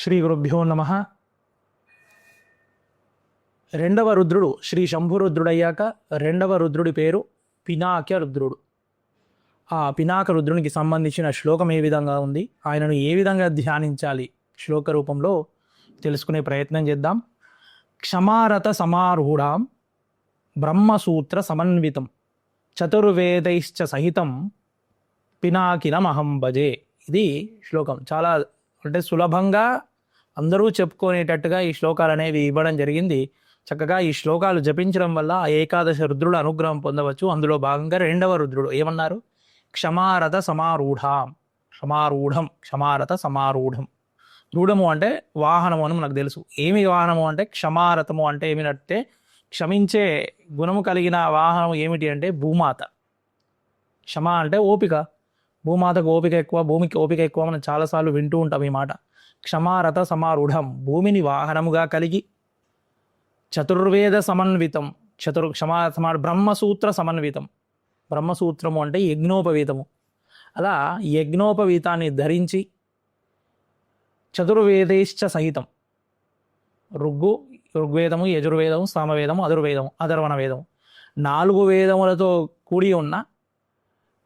శ్రీ గురుభ్యో నమ. రెండవ రుద్రుడు శ్రీ శంభురుద్రుడయ్యాక రెండవ రుద్రుడి పేరు పినాక్య రుద్రుడు. ఆ పినాక రుద్రునికి సంబంధించిన శ్లోకం ఏ విధంగా ఉంది? ఆయనను ఏ విధంగా ధ్యానించాలి? శ్లోక రూపంలో తెలుసుకునే ప్రయత్నం చేద్దాం. క్షమారత సమారూఢాం బ్రహ్మసూత్ర సమన్వితం చతుర్వేదైశ్చ సహితం పినాకినమహం భజే. ఇది శ్లోకం. చాలా అంటే సులభంగా అందరూ చెప్పుకునేటట్టుగా ఈ శ్లోకాలు అనేవి ఇవ్వడం జరిగింది. చక్కగా ఈ శ్లోకాలు జపించడం వల్ల ఆ ఏకాదశ రుద్రుడు అనుగ్రహం పొందవచ్చు. అందులో భాగంగా రెండవ రుద్రుడు ఏమన్నారు? క్షమారథ సమారూఢం. క్షమారూఢం క్షమారథ సమారూఢం. రూఢము అంటే వాహనము అని మనకు తెలుసు. ఏమి వాహనము అంటే? క్షమారథము అంటే ఏమిటంటే క్షమించే గుణము కలిగిన వాహనం ఏమిటి అంటే భూమాత. క్షమ అంటే ఓపిక. భూమాతకు ఓపిక ఎక్కువ భూమికి ఓపిక ఎక్కువ మనం చాలాసార్లు వింటూ ఉంటాం ఈ మాట. క్షమారథ సమారూఢం భూమిని వాహనముగా కలిగి చతుర్వేద సమన్వితం చతుర్ క్షమా సమా బ్రహ్మసూత్ర సమన్వితం. బ్రహ్మసూత్రము అంటే యజ్ఞోపవీతము. అలా యజ్ఞోపవీతాన్ని ధరించి చతుర్వేదేశ్చ సహితం. ఋగ్గు ఋగ్వేదము యజుర్వేదము సామవేదము అధుర్వేదము అధర్వణ వేదము నాలుగు వేదములతో కూడి ఉన్న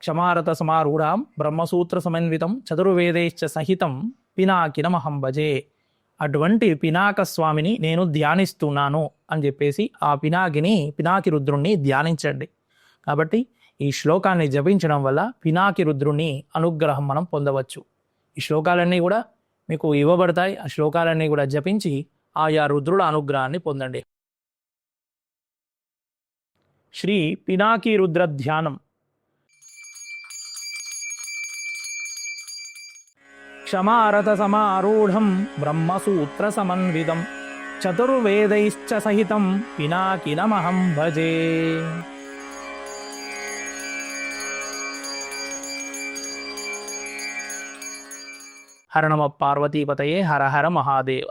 క్షమారత సమారూఢాం బ్రహ్మసూత్ర సమన్వితం చతుర్వేదేశ్చ సహితం పినాకినమహం భజే. అటువంటి పినాక స్వామిని నేను ధ్యానిస్తున్నాను అని చెప్పేసి ఆ పినాకిని పినాకి రుద్రుణ్ణి ధ్యానించండి. కాబట్టి ఈ శ్లోకాన్ని జపించడం వల్ల పినాకి రుద్రుని అనుగ్రహం మనం పొందవచ్చు. ఈ శ్లోకాలన్నీ కూడా మీకు ఇవ్వబడతాయి. ఆ శ్లోకాలన్నీ కూడా జపించి ఆయా రుద్రుల అనుగ్రహాన్ని పొందండి. శ్రీ పినాకి రుద్ర ధ్యానం. క్షమారత సమారూఢం బ్రహ్మసూత్ర సమన్వితం చతుర్వేదైశ్చ సహితం పినాకినమహం భజే హర నమ పార్వతీపతయే హర హర మహాదేవ